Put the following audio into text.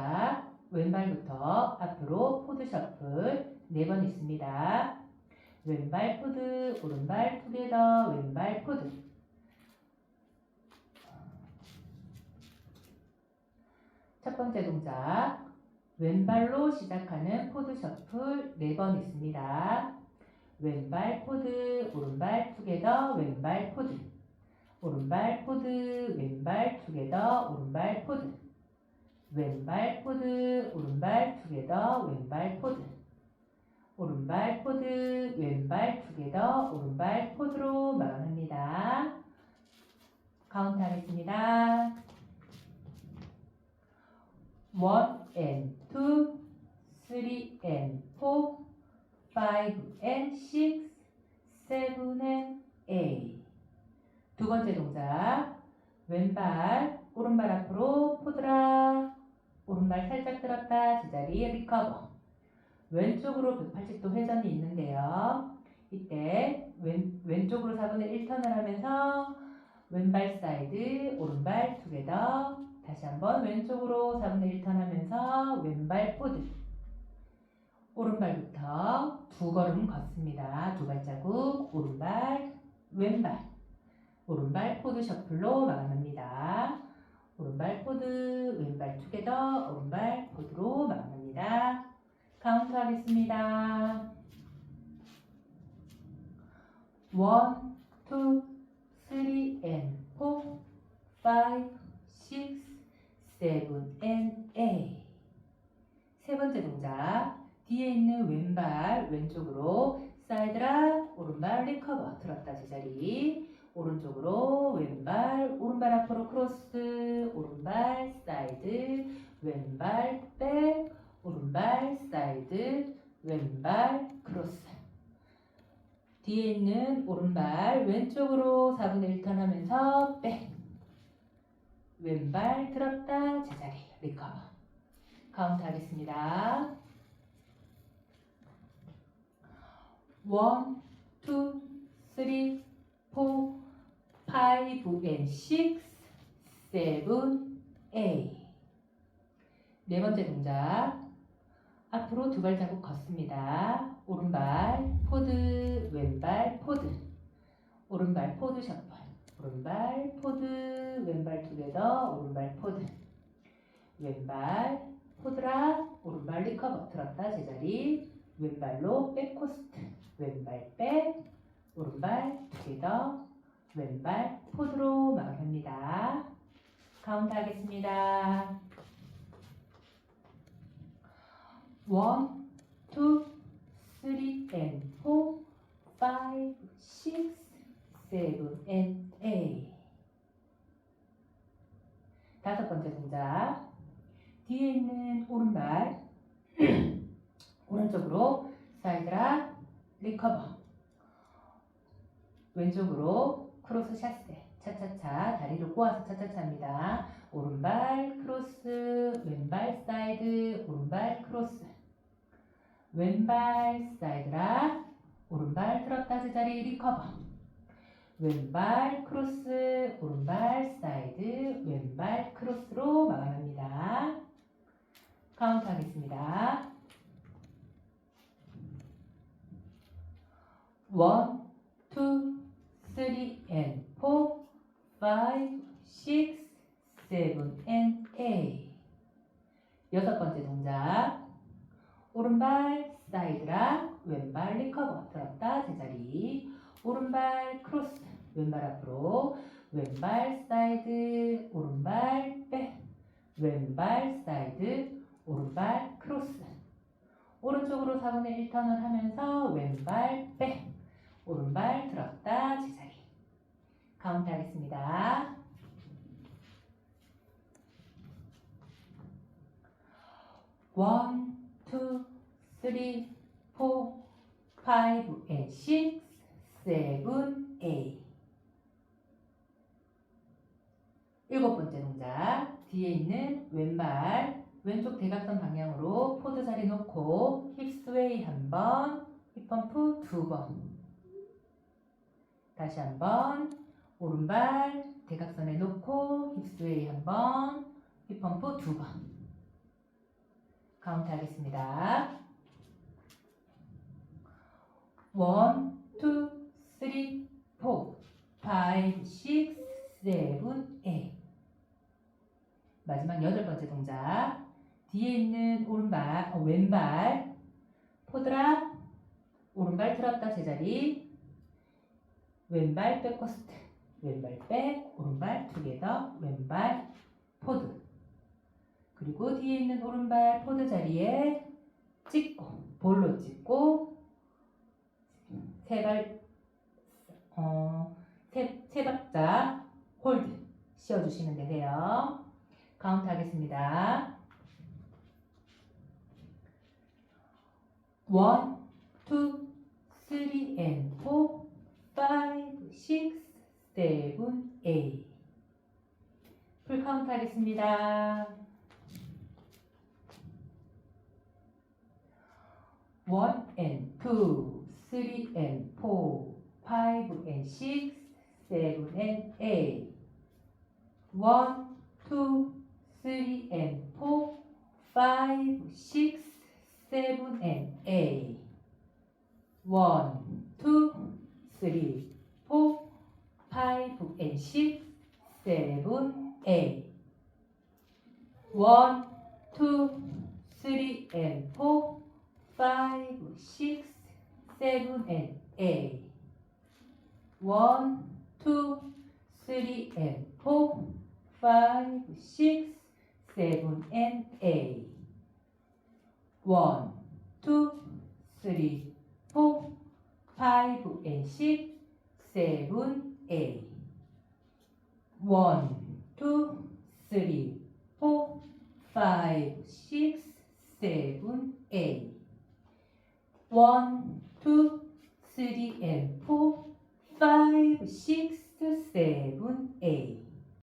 동작 왼발부터 앞으로 포드 셔플 네 번 있습니다. 왼발 포드, 오른발 투게더, 왼발 포드. 첫 번째 동작 왼발로 시작하는 포드 셔플 네 번 있습니다. 왼발 포드, 오른발 투게더, 왼발 포드. 오른발 포드, 왼발 투게더, 오른발 포드. 왼발 포드, 오른발 투게더, 왼발 포드. 오른발 포드, 왼발 투게더, 오른발 포드로 마감합니다. 카운트 하겠습니다. 1 and 2, 3 and 4, 5 and 6, 7 and 8. 두 번째 동작. 왼발, 오른발 앞으로 포드라. 오른발 살짝 들었다. 제자리 리커버. 왼쪽으로 180도 회전이 있는데요. 이때 왼, 왼쪽으로 4분의 1턴을 하면서 왼발 사이드, 오른발 투게더. 다시 한번 왼쪽으로 4분의 1턴 하면서 왼발 포드. 오른발부터 두 걸음 걷습니다. 두 발자국, 오른발, 왼발. 오른발 포드 셔플로 마감합니다. 오른발 포드, 투게더, 오른발 포드로 마감합니다. 카운트 하겠습니다. 1, 2, 3 and 4, 5, 6, 7 and 8. 세 번째 동작. 뒤에 있는 왼발 왼쪽으로 사이드라 오른발 리커버 들었다 제자리 오른쪽으로 왼발 오른발 앞으로 크로스 오른발 사이드 왼발 백. 오른발 사이드 왼발 크로스. 뒤에 있는 오른발 왼쪽으로 4분의 1턴 하면서 백. 왼발 들었다 제자리 리커버. 카운트 하겠습니다. 1, 2, 3, 4, 5 and 6, 7, 8네 번째 동작. 앞으로 두 발자국 걷습니다. 오른발 포드, 왼발 포드. 오른발 포드 셔플 오른발 포드, 왼발 투게더, 오른발 포드. 왼발 포드라 오른발 리커버 들었다 제자리. 왼발로 백코스트. 왼발 백 오른발 투게더 왼발 포드로 마감합니다. 카운트 하겠습니다. 1, 2, 3 and 4, 5, 6, 7 and 8 다섯 번째 동작. 뒤에 있는 오른발. 오른쪽으로 사이드라 리커버. 왼쪽으로 크로스 샷세 차차차 다리를 꼬아서 차차차입니다. 오른발 크로스 왼발 사이드 오른발 크로스 왼발 사이드라 오른발 들었다 제자리 리커버 왼발 크로스 오른발 사이드 왼발 크로스로 마감합니다. 카운트 하겠습니다. 1, 2, 3 and 4, 5, 6, 7 and 8 여섯 번째 동작. 오른발 사이드라 왼발 리커버. 들었다 제자리. 오른발 크로스. 왼발 앞으로. 왼발 사이드 오른발 백 왼발 사이드 오른발 크로스. 오른쪽으로 4분의 1턴을 하면서 왼발 백 오른발 들었다 제자리 카운트 하겠습니다. 1, 2, 3, 4, 5 and 6, 7, 8 일곱 번째 동작. 뒤에 있는 왼발 왼쪽 대각선 방향으로 포드 자리 놓고 힙스웨이 한번 힙펌프 두 번. 다시 한번 오른발 대각선에 놓고 힙스웨이 한번 힙펌프 두번. 카운트 하겠습니다. 1, 2, 3, 4, 5, 6, 7, 8 마지막 여덟 번째 동작. 뒤에 있는 오른발, 어, 왼발. 포드라 오른발 들었다 제자리. 왼발 백코스트 왼발 백 오른발 투게더 왼발 포드 그리고 뒤에 있는 오른발 포드 자리에 찍고 볼로 찍고 세 발 어, 세, 세 박자 홀드 씌워주시면 되세요. 카운트 하겠습니다. 1, 2, 3, and 4, 5, 6, 7, 8. 풀 카운트 하겠습니다. 1 and 2, 3 and 4, 5 and 6, 7 and 8. 1, 2, 3 and 4, 5, 6, 7 and 8. 1, 2, 3, 4, 5 and 6, 7, 8. 1, 2, 3 and 4, 5, 6, 7 and 8. 1, 2, 3 and 4, 5, 6, 7 and 8. 1, 2, 3, 4, 5 and 6, 7, 8. 1, 2, 3, 4, 5, 6, 7, 8. 1, 2, 3 and 4, 5, 6, 7, 8.